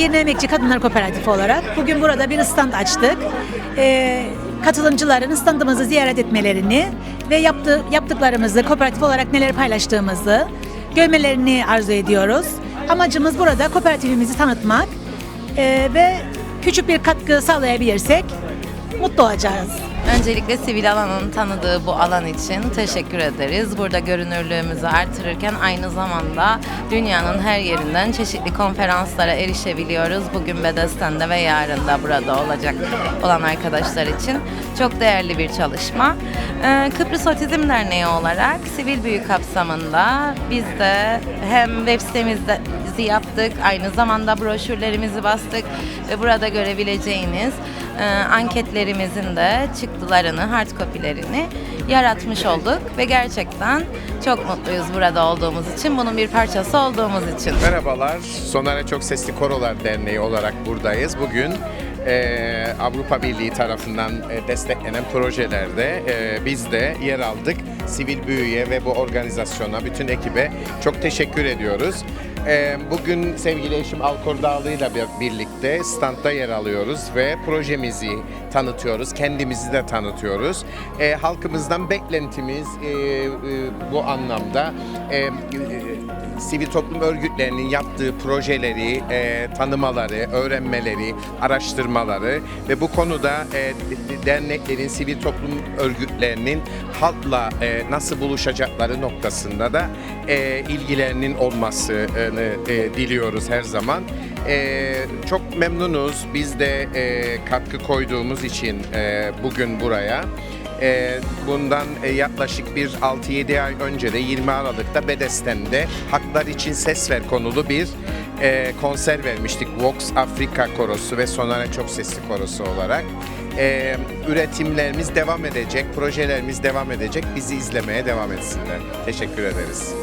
Girne Emekçi Kadınlar Kooperatifi olarak bugün burada bir stand açtık. Ee, katılımcıların standımızı ziyaret etmelerini ve yaptığı, yaptıklarımızı, kooperatif olarak neler paylaştığımızı görmelerini arzu ediyoruz. Amacımız burada kooperatifimizi tanıtmak ee, ve küçük bir katkı sağlayabilirsek mutlu olacağız. Öncelikle sivil alanın tanıdığı bu alan için teşekkür ederiz. Burada görünürlüğümüzü artırırken aynı zamanda dünyanın her yerinden çeşitli konferanslara erişebiliyoruz. Bugün Bedesten'de ve yarın da burada olacak olan arkadaşlar için çok değerli bir çalışma. Ee, Kıbrıs Otizm Derneği olarak sivil büyü kapsamında biz de hem web sitemizde yaptık. Aynı zamanda broşürlerimizi bastık ve burada görebileceğiniz anketlerimizin de çıktılarını, hard copy'lerini yaratmış olduk ve gerçekten çok mutluyuz burada olduğumuz için, bunun bir parçası olduğumuz için. Merhabalar, Sonara Çok Sesli Korolar Derneği olarak buradayız. Bugün eee, Avrupa Birliği tarafından e, desteklenen projelerde e, biz de yer aldık. Sivil Büyü'ye ve bu organizasyona, bütün ekibe çok teşekkür ediyoruz. Eee, bugün sevgili eşim Alkor Dağlı ile bir- birlikte standta yer alıyoruz ve projemizi tanıtıyoruz, kendimizi de tanıtıyoruz. Eee, halkımızdan beklentimiz eee, eee, bu anlamda eee, sivil toplum örgütlerinin yaptığı projeleri, e, tanımaları, öğrenmeleri, araştırmaları ve bu konuda e, derneklerin, sivil toplum örgütlerinin halkla e, nasıl buluşacakları noktasında da e, ilgilerinin olmasını e, diliyoruz her zaman. E, çok memnunuz. Biz de e, katkı koyduğumuz için e, bugün buraya. Ee, bundan e, yaklaşık bir 6-7 ay önce de 20 Aralık'ta Bedesten'de Haklar için Ses Ver konulu bir e, konser vermiştik. Vox Afrika Korosu ve Sonara Çok Sesli Korosu olarak. Ee, üretimlerimiz devam edecek, projelerimiz devam edecek. Bizi izlemeye devam etsinler. Teşekkür ederiz.